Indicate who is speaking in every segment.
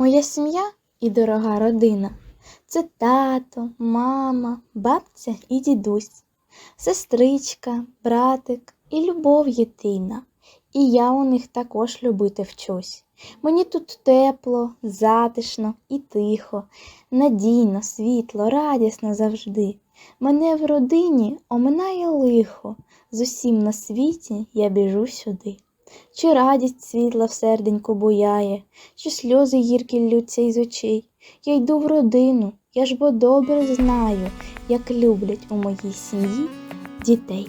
Speaker 1: Моя сім'я і дорога родина це тато, мама, бабця і дідусь, сестричка, братик і любов єдина. І я у них також любити вчусь. Мені тут тепло, затишно і тихо, надійно, світло, радісно завжди. Мене в родині оминає лихо, з усім на світі я біжу сюди. Чи радість світла в серденьку буяє, чи сльози гіркі ллються із очей. Я йду в родину, я ж бо добре знаю, як люблять у моїй сім'ї дітей.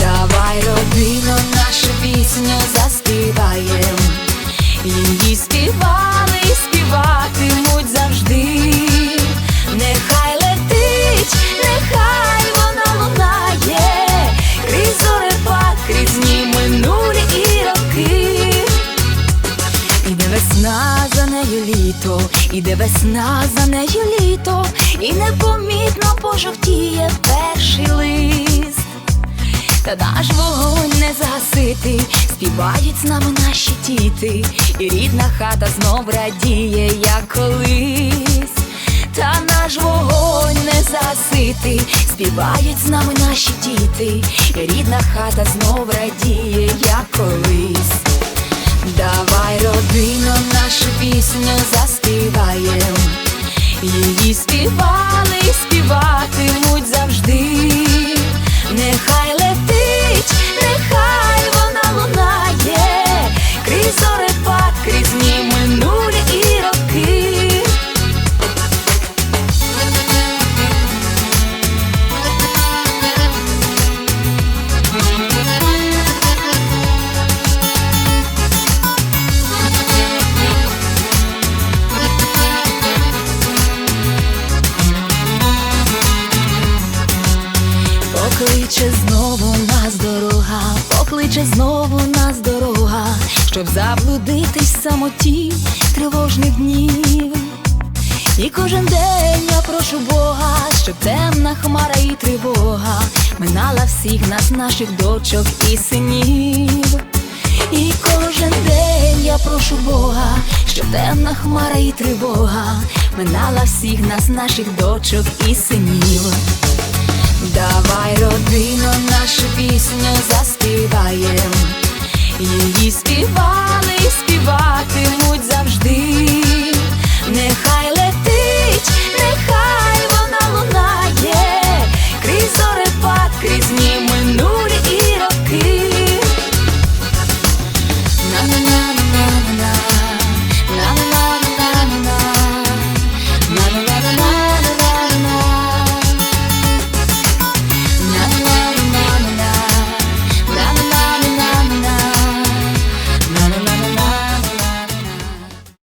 Speaker 2: Давай, родино, нашу пісню заспіваєм. Її співали і співатимуть завжди. Нехай летить, нехай вона лунає, крізь зорепад, крізь дні минулі і роки. Іде весна за нею літо, іде весна за нею літо, і непомітно пожовтіє перший лист. Та наш вогонь не загасити, співають з нами наші діти, і рідна хата знов радіє, як колись. Та наш вогонь не загасити, співають з нами наші діти, і рідна хата знов радіє, як колись. Давай, родино, нашу пісню заспіваєм. Її співали і співатимуть завжди. Покличе знову нас дорога, покличе знову нас дорога, щоб заблудитись в самоті тривожних днів. І кожен день я прошу Бога, щоб темна хмара і тривога минала всіх нас, наших дочок і синів. І кожен день я прошу Бога, щоб темна хмара і тривога минала всіх нас, наших дочок і синів. Давай, родино,